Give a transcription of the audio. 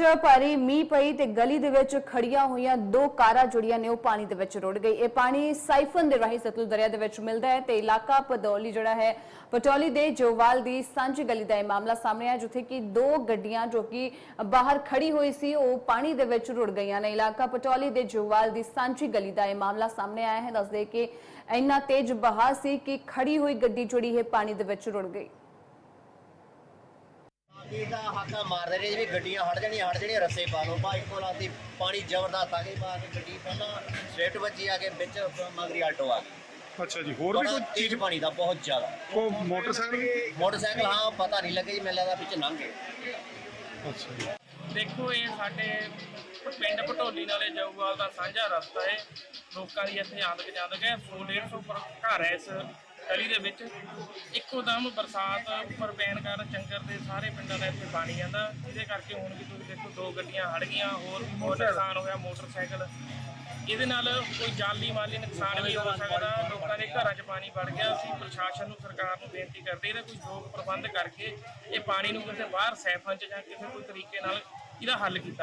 ਵਿੱਚ ਭਾਰੀ ਮੀਂਹ ਪਈ ਤੇ ਗਲੀ ਦੇ ਵਿੱਚ ਖੜੀਆਂ ਹੋਈਆਂ ਦੋ ਕਾਰਾਂ ਜੁੜੀਆਂ ਨੇ, ਉਹ ਪਾਣੀ ਦੇ ਵਿੱਚ ਰੁੜ ਗਈ। ਇਹ ਪਾਣੀ ਸਾਈਫਨ ਦੇ ਰਾਹੀਂ ਸਤਲੁਜ ਦਰਿਆ ਦੇ ਵਿੱਚ ਮਿਲਦਾ ਹੈ ਤੇ ਇਲਾਕਾ ਪਦੌਲੀ ਜਿਹੜਾ ਹੈ ਪਟੌਲੀ ਦੇ ਜੋਵਾਲ ਦੀ ਸਾਂਝੀ ਗਲੀ ਦਾ ਇਹ ਮਾਮਲਾ ਸਾਹਮਣੇ ਆਇਆ, ਜਿੱਥੇ ਕਿ ਦੋ ਗੱਡੀਆਂ ਜੋ ਕਿ ਬਾਹਰ ਖੜੀ ਹੋਈ ਸੀ, ਉਹ ਪਾਣੀ ਦੇ ਵਿੱਚ ਰੁੜ ਗਈਆਂ ਨੇ। ਇਲਾਕਾ ਪਟੌਲੀ ਦੇ ਜੋਵਾਲ ਦੀ ਸਾਂਝੀ ਗਲੀ ਦਾ ਇਹ ਮਾਮਲਾ ਸਾਹਮਣੇ ਆਇਆ ਹੈ। ਦੱਸਦੇ ਕਿ ਇੰਨਾ ਤੇਜ਼ ਬਹਾਅ ਸੀ ਕਿ ਖੜੀ ਹੋਈ ਗੱਡੀ ਜਿਹੜੀ ਹੈ, ਪਾਣੀ ਦੇ ਵਿੱਚ ਰੁੜ ਗਈ। ਇਹ ਤਾਂ ਹਾਕਾ ਮਾਰਦੇ ਰਹੇ ਵੀ ਗੱਡੀਆਂ ਹਟ ਜਾਣੀਆਂ ਹਟ ਜਾਣੀਆਂ ਰਸੇ ਪਾ ਲਓ। ਬਾ ਇੱਕੋ ਲਾਤੀ ਪਾਣੀ ਜ਼ਬਰਦਸਤ ਆ ਗਈ ਬਾ ਕੇ ਗੱਡੀ ਪਹਿਲਾਂ ਸਵਿਫਟ ਵੱਜੀ ਆ ਕੇ ਵਿੱਚ ਮਗਰੀ ਆਲਟੋ ਆ ਗਈ। ਅੱਛਾ ਜੀ ਹੋਰ ਵੀ ਕੋਈ ਤੇਜ਼ ਪਾਣੀ ਦਾ ਬਹੁਤ ਜ਼ਿਆਦਾ। ਕੋ ਮੋਟਰਸਾਈਕਲ? ਮੋਟਰਸਾਈਕਲ ਹਾਂ ਪਤਾ ਨਹੀਂ ਲੱਗੇ ਜੀ ਮੈਨੂੰ ਲੱਗਦਾ ਵਿੱਚ ਲੰਘ ਗਏ। ਅੱਛਾ ਜੀ। ਦੇਖੋ ਇਹ ਸਾਡੇ ਪਿੰਡ ਭਟੋਲੀ ਨਾਲੇ ਜਾਊਵਾਲ ਦਾ ਸਾਂਝਾ ਰਸਤਾ ਹੈ। ਲੋਕਾਂ ਦੀ ਇੱਥੇ ਆਦਕ ਜਾਂਦਕ ਹੈ 150 ਉੱਪਰ ਘਰ ਹੈ ਇਸ ਗਲੀ ਦੇ ਵਿੱਚ ਇੱਕੋ ਦਮ ਬਰਸਾਤ ਉੱਪਰ ਪੈਣ ਕਾਰਨ ਚੰਗਰ ਦੇ ਸਾਰੇ ਪਿੰਡਾਂ ਦਾ ਇੱਥੇ ਪਾਣੀ ਆਂਦਾ ਜਿਹਦੇ ਕਰਕੇ ਹੁਣ ਵੀ ਤੁਸੀਂ ਦੇਖੋ ਦੋ ਗੱਡੀਆਂ ਹੜ ਗਈਆਂ ਹੋਰ ਵੀ ਬਹੁਤ ਨੁਕਸਾਨ ਹੋਇਆ ਮੋਟਰਸਾਈਕਲ। ਇਹਦੇ ਨਾਲ ਕੋਈ ਜਾਨੀ ਮਾਲੀ ਨੁਕਸਾਨ ਵੀ ਹੋ ਸਕਦਾ। ਲੋਕਾਂ ਦੇ ਘਰਾਂ 'ਚ ਪਾਣੀ ਵੜ ਗਿਆ। ਅਸੀਂ ਪ੍ਰਸ਼ਾਸਨ ਨੂੰ ਸਰਕਾਰ ਨੂੰ ਬੇਨਤੀ ਕਰਦੇ ਇਹਦਾ ਕੋਈ ਯੋਗ ਪ੍ਰਬੰਧ ਕਰਕੇ ਇਹ ਪਾਣੀ ਨੂੰ ਕਿਸੇ ਬਾਹਰ ਸੈਫਾਂ 'ਚ ਜਾਂ ਕਿਸੇ ਕੋਈ ਤਰੀਕੇ ਨਾਲ ਇਹਦਾ ਹੱਲ ਕੀਤਾ